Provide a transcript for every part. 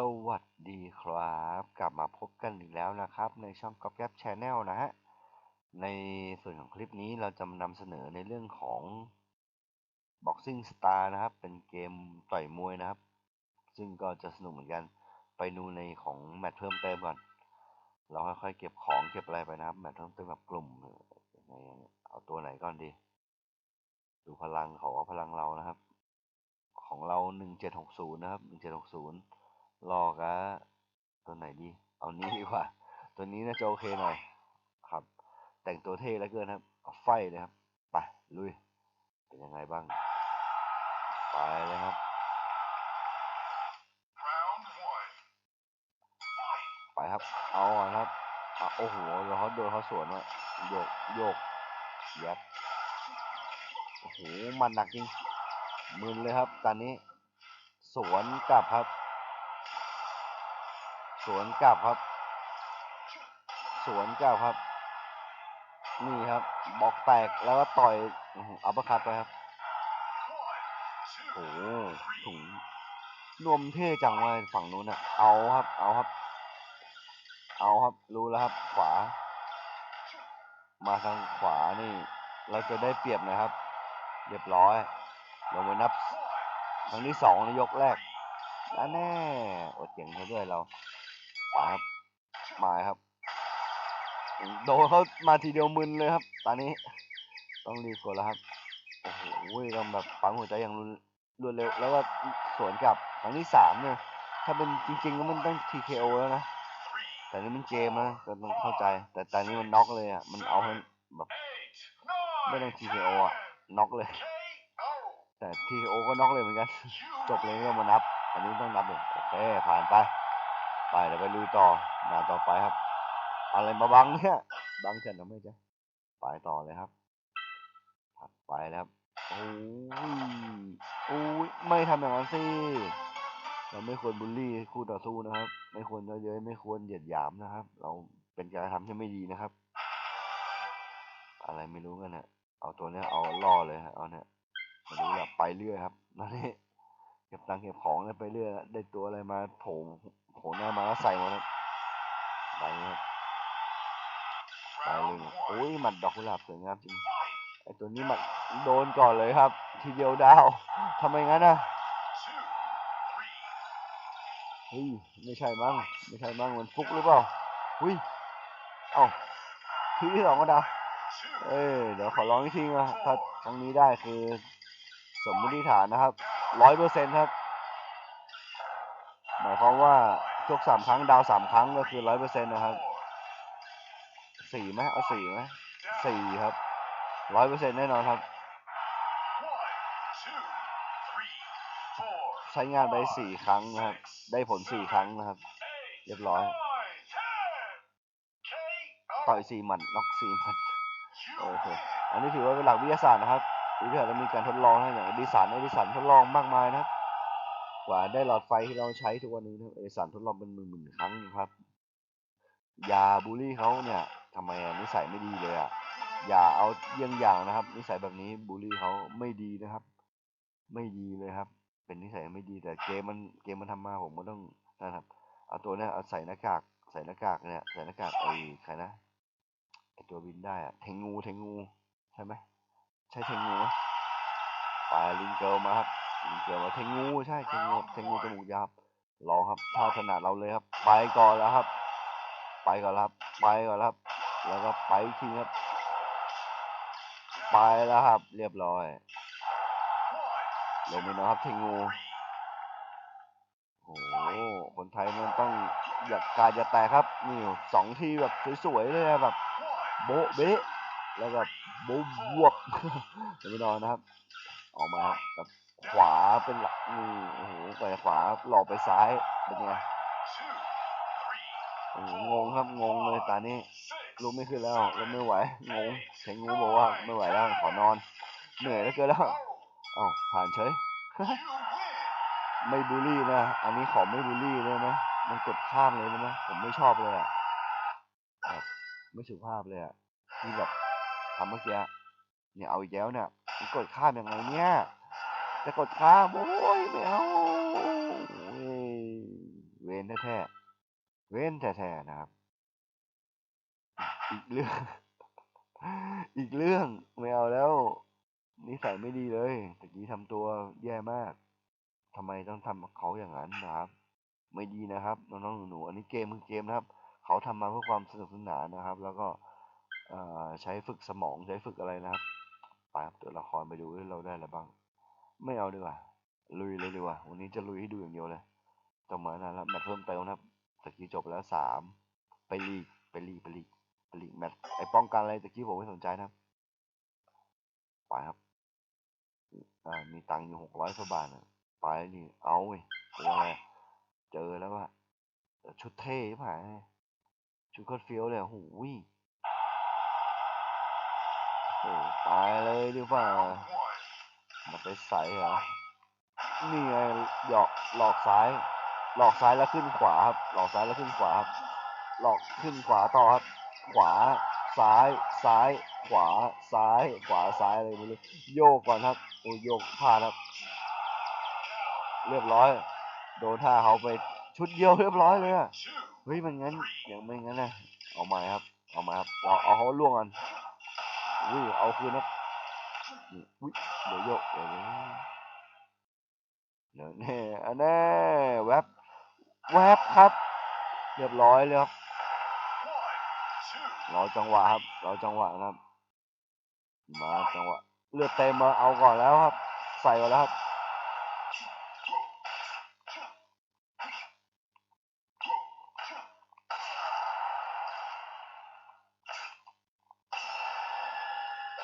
สวัสดีครับ กลับมาพบกันอีกแล้วนะครับ ในช่องก๊อปแก๊ปชแนลนะฮะ ในส่วนของคลิปนี้เราจะนำเสนอในเรื่องของ Boxing Star นะครับ เป็นเกมต่อยมวยนะครับ ซึ่งก็จะสนุกเหมือนกันไปดูในของแมตช์เพิ่มเติมก่อน เราค่อยๆเก็บของเก็บอะไรไปนะครับ แมตช์เพิ่มเติมแบบกลุ่มเอาตัวไหนก่อนดี ดูพลังเขาเอาพลังเรานะครับ ของเรา 1760 นะครับ 1760 รอกะตัวไหนดี เอานี้ดีกว่า ตัวนี้น่าจะโอเคหน่อย ครับ แต่งตัวเท่แล้วเกินครับ เอาไฟเลยครับ ไป ลุย เป็นยังไงบ้าง ไปเลยครับ ไปครับ เอาครับอโอ้โหเราเขาโดนเขาสวนวะโยก โยกยับโอ้โห มันหนักจริงมึนเลยครับ ตอนนี้ สวนกลับครับ สวนกลับครับ สวนกลับครับ นี่ครับบล็อกแตกแล้วก็ต่อยอัปเปอร์คัตไปครับโอ้โหถุงนวมเท่จังเลยฝั่งนู้นอะ เอาครับ เอาครับ เอาครับ รู้แล้วครับ ขวา มาทางขวานี่ เราจะได้เปรียบนะครับ เรียบร้อยลงไปนับ ครั้งที่สองในยกแรกแล้วแน่อดเสียงเขาด้วยเรา ไปครับมาครับ โดนเขามาทีเดียวมึนเลยครับ ตอนนี้ ต้องรีบกดแล้วครับ โอ้โหต้องแบบปั๊มหัวใจอย่างรวดเร็ว แล้วก็สวนกลับครั้งที่สามเนี่ย ถ้าเป็นจริงๆก็มันต้อง TKO แล้วนะ แต่นี่มันเกมนะก็ต้องเข้าใจ แต่ตอนนี้มันน็อกเลยอะ มันเอาให้แบบไม่ต้อง TKO อะ น็อกเลย แต่ TKO ก็น็อกเลยเหมือนกัน จบเลยไม่ต้องมานับ อันนี้ต้องนับเลยโอเคผ่านไป ไปเดี๋ยวไปลุยต่อด่านต่อไปครับ อะไรมาบังเนี่ยบังฉันทำไมจ๊ะไปต่อเลยครับถัดไปแล้วโอ้ยโอ้ยไม่ทำอย่างนั้นสิเราไม่ควรบูลลี่คู่ต่อสู้นะครับ ไม่ควรเยอะเย้ยไม่ควรเหยียดหยามนะครับ เราเป็นการทำที่ไม่ดีนะครับ อะไรไม่รู้กันเนี่ยเอาตัวเนี้ยเอาล่อเลยฮะเอาเนี่ยมาดูแบบไปเรื่อยครับนั่นนี่ เก็บตังเก็บของไปเรื่อยได้ตัวอะไรมาโผล่โผล่หน้ามาแล้วใส่หมดครับไปครับไปเลยโอ้ยหมัดดอกกุหลาบสวยงามจริงไอตัวนี้หมัดโดนก่อนเลยครับ ทีเดียวดาวทำไมงั้นนะเฮ้ยไม่ใช่มั้งไม่ใช่มั้งมันฟุกหรือเปล่าหุ้ยเอ้าทีที่สองก็ดาวเอ้ยเดี๋ยวขอลองอีกทีนะถ้าครั้งนี้ได้คือ สมมติฐานนะครับ ร้อยเปอร์เซ็นครับ หมายความว่าชกสามครั้งดาวสามครั้งก็คือร้อยเปอร์เซ็นนะครับสี่ไหมเอาสี่ไหมสี่ครับร้อยเปอร์เซ็นแน่นอนครับ ใช้งานไปสี่ครั้งนะครับ ได้ผลสี่ครั้งนะครับ เรียบร้อย ต่อยสี่หมัดน็อกสี่หมัดโอเคอันนี้ถือว่าเป็นหลักวิทยาศาสตร์นะครับ วิทยาศาสตร์เรามีการทดลองนะอย่างเอดิสันเอดิสันทดลองมากมายนะครับ กว่าได้หลอดไฟที่เราใช้ทุกวันนี้นะเอดิสันทดลองเป็นหมื่นๆครั้งนะครับ อย่าบูลลี่เขาเนี่ยทำไมนิสัยไม่ดีเลยอะอย่าเอาเยี่ยงอย่างนะครับ นิสัยแบบนี้บูลลี่เขาไม่ดีนะครับ ไม่ดีเลยครับ เป็นนิสัยไม่ดีแต่เกมมันเกมมันทำมาผมก็ต้องนะครับเอาตัวเนี้ยเอาใส่หน้ากากใส่หน้ากากเนี่ยใส่หน้ากากไอ้ใครนะไอ้ตัวบินได้อะเทงงูเทงงูใช่ไหม ใช่เทงงูไหมไปลิงเกิลมาครับลิงเกิลมาเทงงูใช่เทงงูเทงงูจมูกยาวลองครับถ้าถนัดเราเลยครับ ไปก่อนแล้วครับ ไปก่อนครับ ไปก่อนครับ แล้วก็ไปอีกทีครับ ไปแล้วครับ เรียบร้อยลงไปนะครับเทงงูโอ้โหคนไทยมันต้องอยากกาจะแตกครับ นี่สองทีแบบสวยๆเลยอะแบบโบ๊ะเบ๊ะ แล้วก็บ๊ะบวบเดี๋ยวไปนอนนะครับ ออกมาครับแบบขวาเป็นหลักนี่โอ้โหไปขวาหลอกไปซ้ายเป็นไงโอ้งงครับงงเลยตอนนี้ six, ลุกไม่ขึ้นแล้วลุกไม่ไหวงงเทงงูบอกว่าไม่ไหวแล้วขอนอน เหนื่อยแล้วเกินแล้วอ้าผ่านเฉยไม่บูลลี่นะ อันนี้ขอไม่บูลลี่เลยนะมันกดข้ามเลยนะผมไม่ชอบเลยอะไม่สุภาพเลยอะที่แบบ ทำเมื่อกี้เนี่ยเอาอีกแล้วเนี่ยมันกดข้ามยังไงเนี่ย จะกดข้ามโอ้ยไม่เอาโอ้ยเวนแท้ๆเว้นแท้ๆนะครับ อีกเรื่อง อีกเรื่องไม่เอาแล้วนิสัยไม่ดีเลยตะกี้ทำตัวแย่มากทำไมต้องทำเขาอย่างนั้นนะครับ ไม่ดีนะครับน้องๆหนูๆอันนี้เกมคือเกมนะครับ เขาทำมาเพื่อความสนุกสนานนะครับ แล้วก็ ใช้ฝึกสมองใช้ฝึกอะไรนะครับไปครับตัวละครไปดูเราได้อะไรบ้าง ไม่เอาดีกว่าลุยเลยดีกว่าวันนี้จะลุยให้ดูอย่างเดียวเลยต้องมานานแล้วแมตช์เพิ่มเติมนะครับตะกี้จบแล้วสามไปลีกไปลีกไปลีกไปลีกแมตช์ไอ้ป้องกันอะไรตะกี้ผมไม่สนใจนะครับไปครับอ่ามีตังค์อยู่หกร้อยกว่าบาทนะไปนี่เอาเว้ยกลัวอะไรเจอแล้วว่าชุดเท่ใช่ไหมชุดโคตรเฟี้ยวเลยโอ้โห ยโอ้โหไปเลยดีกว่ามันไปใสเหรอ นี่ไงหยอกหลอกซ้าย หลอกซ้ายแล้วขึ้นขวาครับ หลอกซ้ายแล้วขึ้นขวาครับ หลอกขึ้นขวาต่อครับ ขวา ซ้าย ซ้าย ขวา ซ้าย ขวา ซ้ายอะไรไม่รู้โยกก่อนครับ โอ้โยกพลาดครับ เรียบร้อย โดนท่าเขาไปชุดเดียวเรียบร้อยเลยอะเฮ้ยมันงั้นยังไม่งั้นนะเอาใหม่ครับ เอาใหม่ครับ เอาเอาเขาล่วงกัน อุ้ยเอาคืนนะอุ้ยเดี๋ยวโยกเดี๋ยวนะเดี๋ยแน่อันแน่แวบแวบครับ เรียบร้อยเลยครับรอจังหวะครับรอจังหวะนะครับ มาจังหวะเลือดเต็มมาเอาก่อนแล้วครับ ใส่ก่อนแล้วครับ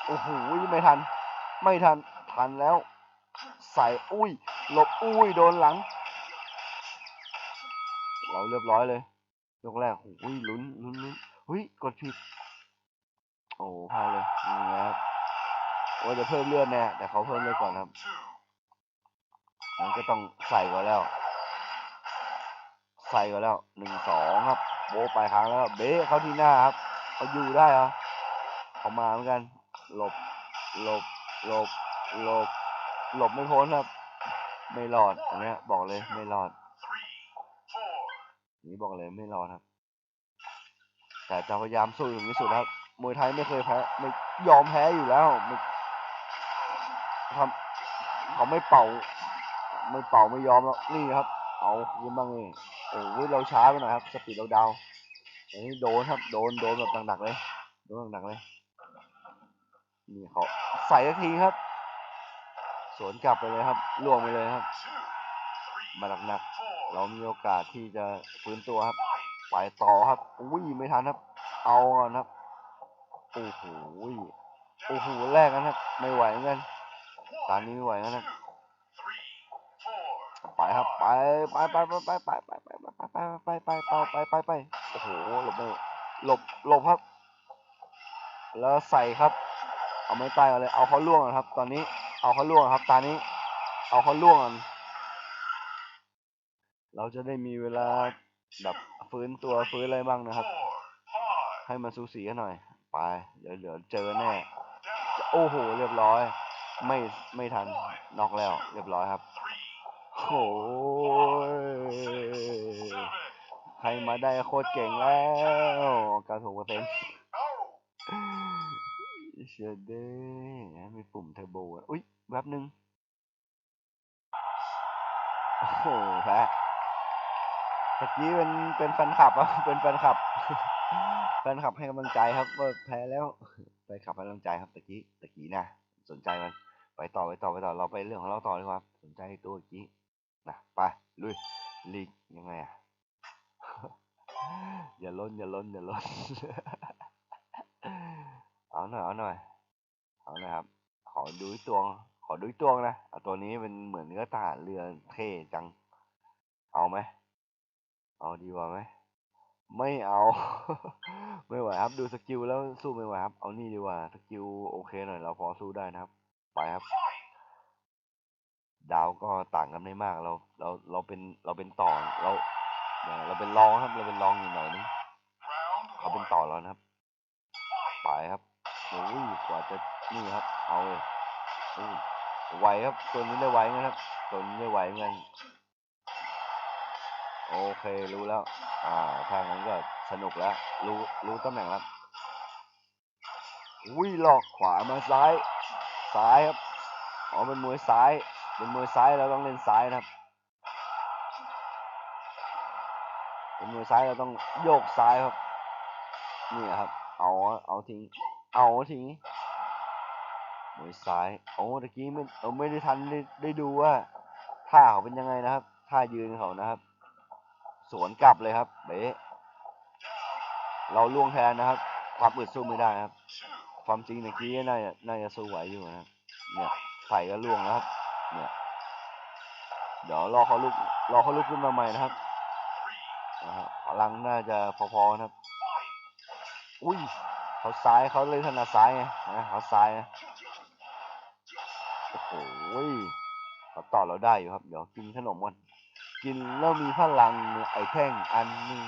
โอ้โหไม่ทัน ไม่ทัน ทันแล้ว ใส่อุ้ย หลบอุ้ยโดนหลัง เราเรียบร้อยเลย ยกแรกโอ้ยลุ้นลุ้นลุ้นเฮ้ยกดผิด โอ้พลาดเลยนี่ครับว่าจะเพิ่มเลือดแน่แต่เขาเพิ่มเลือดก่อนครับมันก็ต้องใส่ก่อนแล้ว ใส่ก่อนแล้วหนึ่งสองครับโบะไปลายครั้งแล้ว เบ๊เขาที่หน้าครับเขาอยู่ได้เหรอเขามาเหมือนกัน หลบ หลบ หลบ หลบ หลบไม่พ้นครับ ไม่รอดอันเนี้ยบอกเลยไม่รอด นี่บอกเลยไม่รอดครับ แต่จะพยายามสู้ถึงที่สุดครับ มวยไทยไม่เคยแพ้ไม่ยอมแพ้อยู่แล้วไม่ทำเขาไม่เป่า ไม่เป่าไม่ยอมแล้วนี่ครับ เอาคืนบ้างนี่โอ้ยเราช้าไปหน่อยครับ สปีดเราดาวอันนี้โดนครับ โดน โดนแบบหนักๆเลย โดนหนักๆเลย นี่เขาใส่ทักทีครับ สวนกลับไปเลยครับล่วงไปเลยครับ มาหนักๆเรามีโอกาสที่จะฟื้นตัวครับไปต่อครับอุ้ยไม่ทันครับ เอาก่อนครับโอ้โหโอ้โหแรกกันครับ ไม่ไหวเหมือนกันตอนนี้ไม่ไหวแล้วนะไปครับไปไปไปไปไปไปไปไปไปไปไปไปไปไปไปโอ้โหหลบไม่หลบหลบครับ แล้วใส่ครับ เอาไม่ใต้เอาเลย เอาเขาล่วงก่อนครับ ตอนนี้ เอาเขาล่วงครับ ตอนนี้ เอาเขาล่วงเราจะได้มีเวลาแบบฟื้นตัวฟื้นอะไรบ้างนะครับ ให้มันสูสีกันหน่อย ไป เดี๋ยวเดี๋ยวเจอแน่ โอ้โห เรียบร้อย ไม่ไม่ทันนอกแล้ว เรียบร้อยครับโอ้ยใครมาได้โคตรเก่งแล้ว96เปอร์เซ็นต์ เชียเด้มีปุ่มเทอร์โบอะอุ้ยแวบหนึ่งโอ้โหแพ้ตะกี้เป็นเป็นแฟนคลับอะเป็นแฟนคลับแฟนคลับให้กำลังใจครับว่าแพ้แล้วแฟนคลับให้กำลังใจครับตะกี้ตะกี้นะสนใจมันไปต่อไปต่อไปต่อเราไปเรื่องของเราต่อดีกว่าสนใจตัวตะกี้นะไปลุยลีกยังไงอะอย่าล้นอย่าล้นอย่าล้น เอาหน่อยเอาหน่อยเอาหน่อยครับ ขอดูตัวขอดูตัวนะเอาตัวนี้เป็นเหมือนเนื้อทหารเรือเท่จัง เอาไหมเอาดีกว่าไหมไม่เอา ไม่ไหวครับดูสกิลแล้วสู้ไม่ไหวครับ เอานี่ดีกว่าสกิลโอเคหน่อยเราพอสู้ได้นะครับ ไปครับ ดาวก็ต่างกันไม่มากเราเราเราเป็นเราเป็นต่อเราเราเป็นรองครับ เราเป็นรองอยู่หน่อยนึงเขาเป็นต่อแล้วนะครับ ไปครับ โอ้ยกว่าจะนี่ครับ เอาเลยโอ้ยไหวครับตัวนี้ได้ไหวนะครับตัวนี้ได้ไหวเหมือนกันโอเครู้แล้ว อ่าถ้างนั้นก็สนุกแล้ว รู้รู้ตำแหน่งแล้วอุ้ยหลอกขวามาซ้าย ซ้ายครับอ๋อเป็นมวยซ้าย เป็นมวยซ้ายเราต้องเล่นซ้ายนะครับเป็นมวยซ้ายเราต้องโยกซ้ายครับนี่ครับ เอาเอาทิ้ง เอาทิ้งมวยซ้ายโอ้ตะกี้ไม่เราไม่ได้ทันได้ได้ดูว่าท่าเขาเป็นยังไงนะครับท่ายืนเขานะครับ สวนกลับเลยครับ เบ๊เราล่วงแทนนะครับ ความอึดสู้ไม่ได้ครับ ความจริงเมื่อกี้น่าจะน่าจะสู้ไหวอยู่นะครับเนี่ยใส่ก็ล่วงแล้วครับ เนี่ยเดี๋ยวรอเขาลุกรอเขาลุกขึ้นมาใหม่นะครับนะฮะพลังน่าจะพอๆนะครับ อุ้ย เขาซ้ายเขาเลยถนัดซ้ายไงนะเขาซ้ายนะโอ้โหเขาต่อเราได้อยู่ครับ เดี๋ยวกินขนมก่อนกินแล้วมีพลังไอ้แท่งอันนี้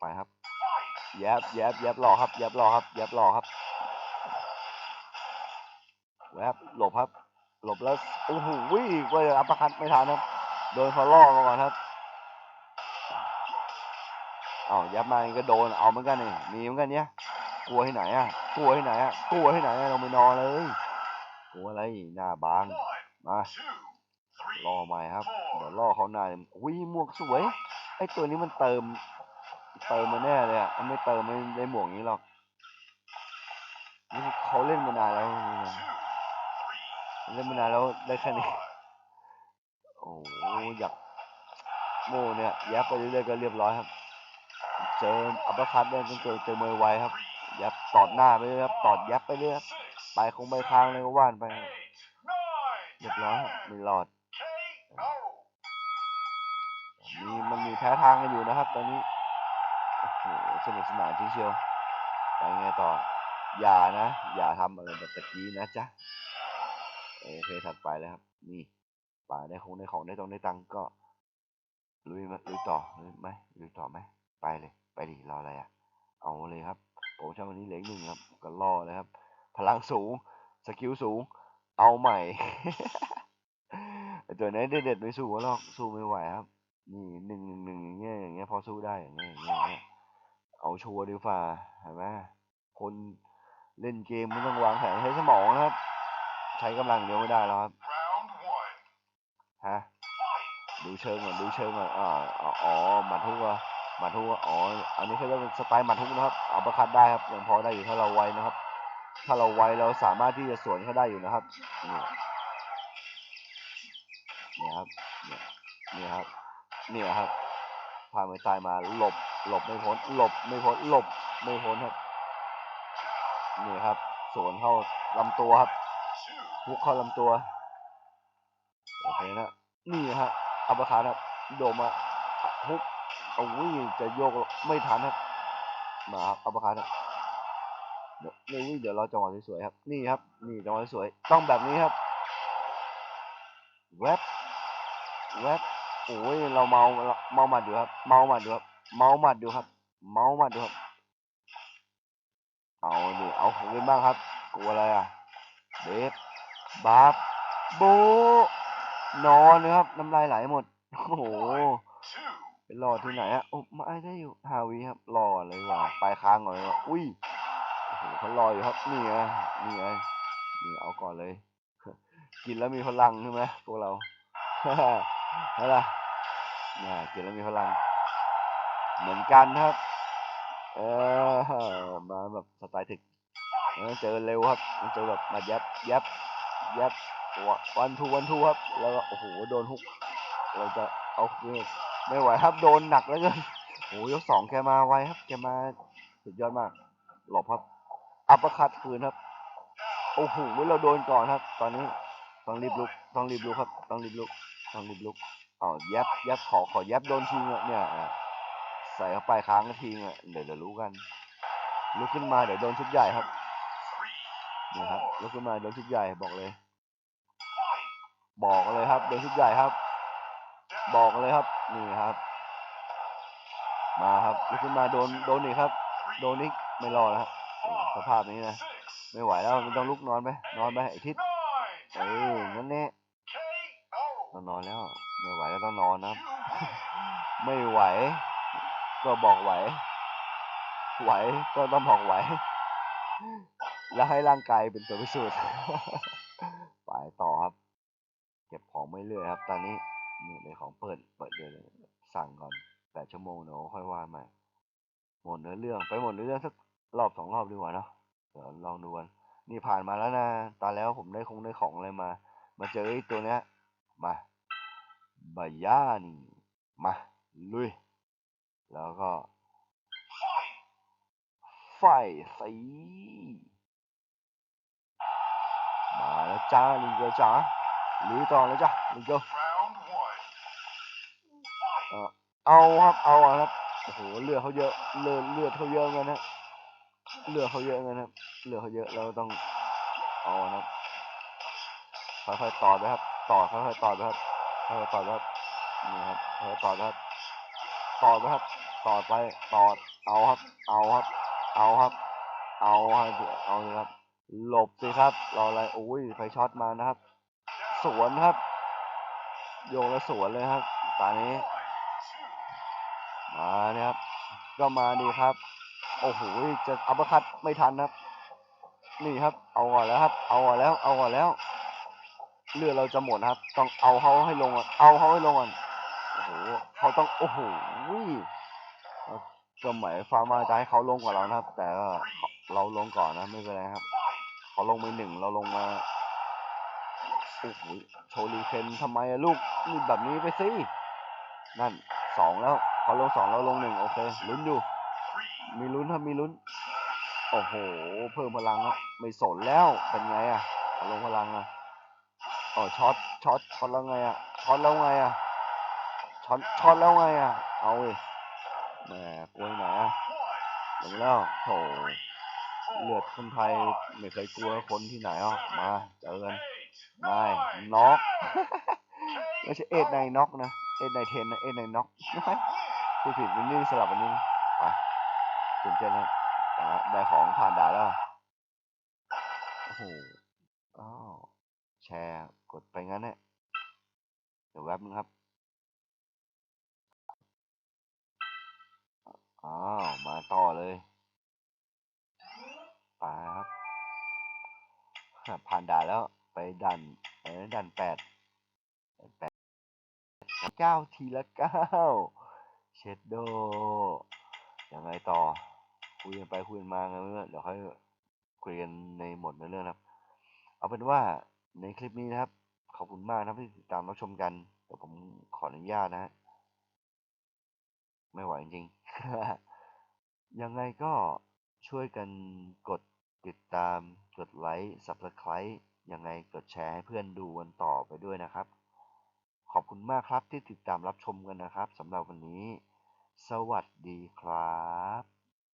ไปครับแยบแยบแยบรอครับแยบรอครับแยบรอครับแวบหลบครับ หลบแล้วโอ้โหวิ่งไปอัปคัตไม่ทันครับโดนเขาล่อมาก่อนครับ อายับมาก็โดนเอาเหมือนกันนี่มีเหมือนกันเนี้ยกลัวที่ไหนอะกลัวที่ไหนอะกลัวที่ไหนอะลงไปนอนเลยกลัวอะไรหน้าบางมา two, three, ล่อใหม่ครับเดี๋ยวล่อเขาหน้าอุ้ยหมวกสวยไอตัวนี้มันเติม เติมมาแน่เลยอะมันไม่เติมไม่ได้หมวกนี้หรอกนี่เขาเล่นมานานแล้วเล่นมานานแล้วได้แค่นี้โอ้โหอยากโม่เนี่ยยับไปเรื่อยๆก็เรียบร้อยครับ เจออัปเปอร์คัตเนี่ยต้เจอเจอมวยไวครับ ยับตอดหน้าไปเลยครับตอดยับไปเรื่อยครับไปคงไปทางเลยก็ว่านไป eight, nine, เรียบร้อยครับ ten. ไม่รอดมีมันมีแพ้ทางกันอยู่นะครับ ตอนนี้โอ้โหสนุกสนานจริงเชียวไปไงต่อ อย่านะ อย่าทำอะไรแบบตะกี้นะจ๊ะโอเคถัดไปเลยครับ นี่ป่าได้คงได้ของได้ตรงได้ตังก็ลุยมาลุยต่อลุยไหมลุยต่อไหม ไปเลย ไปดิรออะไรอะเอาเลยครับโปรโมชั่นวันนี้เหลืออกหนึ่งครับ ก็ล่อเลยครับ พลังสูง สกิลสูง เอาใหม่ไอ้ตัวไหนเด็ดๆไม่สู้หรอก สู้ไม่ไหวครับ นี่หนึ่งหนึ่งอย่างเงี้ยอย่างเงี้ยพอสู้ได้อย่างเงี้ยอย่างเงี้ยอางเอาชัวร์ดีกว่าเห็นไหมคนเล่นเกมมันต้องวางแผนใช้สมองนะครับ ใช้กำลังเดียวไม่ได้แล้วครับฮะดูเชิงก่อนดูเชิงก่อนอ่าอ๋ออ๋อมัดทุกอะ มัดทุกอ๋อ อันนี้เขาเรียกเป็นสไตล์หมัดทุกนะครับ เอาประคัดได้ครับยังพอได้อยู่ถ้าเราไวนะครับ ถ้าเราไวเราสามารถที่จะสวนเขาได้อยู่นะครับ นี่เนี่ยครับเนี่ยครับเนี่ยครับพาไม่ตายมาหลบ หลบไม่พ้น หลบไม่พ้น หลบไม่พ้นครับ นี่ครับสวนเข้าลำตัวครับ Two. ฮุกเข้าลำตัวโอเคนะ นี่ฮะอัปร์คัตครับ โดมมาฮุก เอาวิ่งจะโยกไม่ทันครับมาครับอัปร์คัตครับเดี๋ยวเดี๋ยววิ่งเดี๋ยวเราจังหวะสวยๆครับ นี่ครับ นี่จังหวะสวยๆต้องแบบนี้ครับแวบแวบโอ้ยเราเมาเมาหมัดอยู่ครับ เมาหมัดอยู่ครับ เมาหมัดอยู่ครับ เมาหมัดอยู่ครับ เอาดิเอาของเล่นบ้างครับกลัวอะไรอะเดฟบาร์บโบนอนเลยครับน้ำลายไหลหมดโอ้โห ไปรอที่ไหนอะโอ้มาได้อยู่ฮาวิครับ รออนเลยว่าปลายค้างก่อนเลยว่าอุ้ยโอ้โหเขารออยู่ครับนี่ไงนี่ไงนี่เอาก่อนเลย กินแล้วมีพลังใช่ไหมพวกเรานั่นล่ะน่ากินแล้วมีพลัง เหมือนกันครับ เออมาแบบสไตล์ถึกเออเจอเร็วครับเจอแบบมายับยับยับวันทูวันทูครับ แล้วก็โอ้โหโดนฮุก เราจะเอาคืน ไม่ไหวครับ โดนหนักแล้วเกินโอ้ยกสองแกมาไวครับ แกมาสุดยอดมาก หลบครับ อัปคัตคืนครับ โอ้โหเราโดนก่อนครับ ตอนนี้ต้องรีบลุก ต้องรีบลุกครับ ต้องรีบลุก ต้องรีบลุกอ๋อยับยับขอขอยับโดนทีเนี่ยใส่เข้าไปค้างก็ทีอะเดี๋ยวเดี๋ยวรู้กัน ลุกขึ้นมาเดี๋ยวโดนชุดใหญ่ครับนี่ครับลุกขึ้นมาโดนชุดใหญ่บอกเลย บอกเลยครับโดนชุดใหญ่ครับ บอกเลยครับ นี่ครับ มาครับลุกขึ้นมาโดนโดนอีกครับ โดนอีกไม่รอดแล้วสภาพนี้นะไม่ไหวแล้วมันต้องลุกนอนไปนอนไปไอ้ทิศเอองั้นแน่ต้องนอนแล้วไม่ไหวก็ต้องนอนนะครับไม่ไหว ก็บอกไหว ไหวก็ต้องบอกไหว แล้วให้ร่างกายเป็นตัวพิสูจน์ไปต่อครับ เก็บของไม่เรื่อยครับ ตอนนี้ นี่เลยของเปิดเปิดเดี๋ยวสั่งก่อนแปดชั่วโมงเดี๋ยวค่อยว่าม่หมดเนื้อเรื่องไปหมดเนื้อเรื่องสักรอบสองรอบดีกว่าเนาะเดี๋ยวลองดูกันนี่ผ่านมาแล้วนะตอนแล้วผมได้คงได้ของอะไรมา มาเจอไอ้ตัวเนี้ยมาบายานี่มาลุย แล้วก็ไฟสีมาแล้วจ้าลิงเกอจ๋าลุยต่อเลยจ้ะลิงเกอ เอาครับเอาครับโอ้โหเลือดเขาเยอะเลือดเลือดเขาเยอะเงินนะเลือดเขาเยอะเงินครับเลือดเขาเยอะเราต้องเอานะครับค่อยๆต่อไปครับ ต่อค่อยๆต่อไปครับค่อยๆต่อไปครับนี่ครับค่อยๆต่อไปครับต่อไปครับ ต่อไปต่อเอาครับ เอาครับ เอาครับ เอาครับเอาเลยครับ หลบสิครับรออะไรโอ้ยไฟช็อตมานะครับ สวนครับ โยงแล้วสวนเลยครับตอนนี้ มาเนี่ยครับก็มาดีครับ โอ้โหจะอัปร์คัตไม่ทันครับ นี่ครับ เอาก่อนแล้วครับ เอาก่อนแล้ว เอาก่อนแล้ว เลือดเราจะหมดครับ ต้องเอาเขาให้ลงก่อนเอาเขาให้ลงก่อนโอ้โหเขาต้องโอ้โหก็หมายความว่าจะให้เขาลงก่อนเรานะครับ แต่เราลงก่อนนะไม่เป็นไรครับเขาลงไปหนึ่งเราลงมาโอ้โหโชว์รีเคนทำไมลูกนี่แบบนี้ไปสินั่นสองแล้ว เขาลงสองเราลงหนึ่งโอเคลุ้นอยู่ มีลุ้นครับมีลุ้น โอ้โห เพิ่มพลังครับไม่สนแล้วเป็นไงอะเอาลงพลังอะอ๋อช็อตช็อตช็อตแล้วไงอะช็อตแล้วไงอะช็อตช็อตแล้วไงอะเอาเลยแหมกลัวไหนอะลงแล้วโถเลือดคนไทยไม่เคยกลัวคนที่ไหนอะมาเจอกัน Eight. ได้น็อกไม่ใช่เอ็ดในน็อกนะ เอ็ดในเทนนะ เอ็ดในน็อก พูดผิดนิดนึงสลับอันนี้นะไปตื่นเต้นครับอะได้ของผ่านด่านแล้ว โอ้โหอ้าวแชร์กดไปงั้นเนี่ยเดี๋ยวแว็บนึงครับ อ้าว มาต่อเลยไปครับผ่านด่านแล้วไปดันไปดันแปดแปดเก้าทีละเก้า ชดโดยังไงต่อ คุยกันไปคุยกันมาไงเมื่อเดี๋ยวค่อยคุยกันในหมดในเรื่องนะครับ เอาเป็นว่าในคลิปนี้นะครับ ขอบคุณมากนะที่ติดตามรับชมกันเดี๋ยวผมขออนุญาตนะฮะไม่ไหวจริงๆ ยังไงก็ช่วยกันกดติดตาม กดไลค์ subscribe ยังไงกดแชร์ให้เพื่อนดูกันต่อไปด้วยนะครับ ขอบคุณมากครับที่ติดตามรับชมกันนะครับสำหรับวันนี้ สวัสดีครับ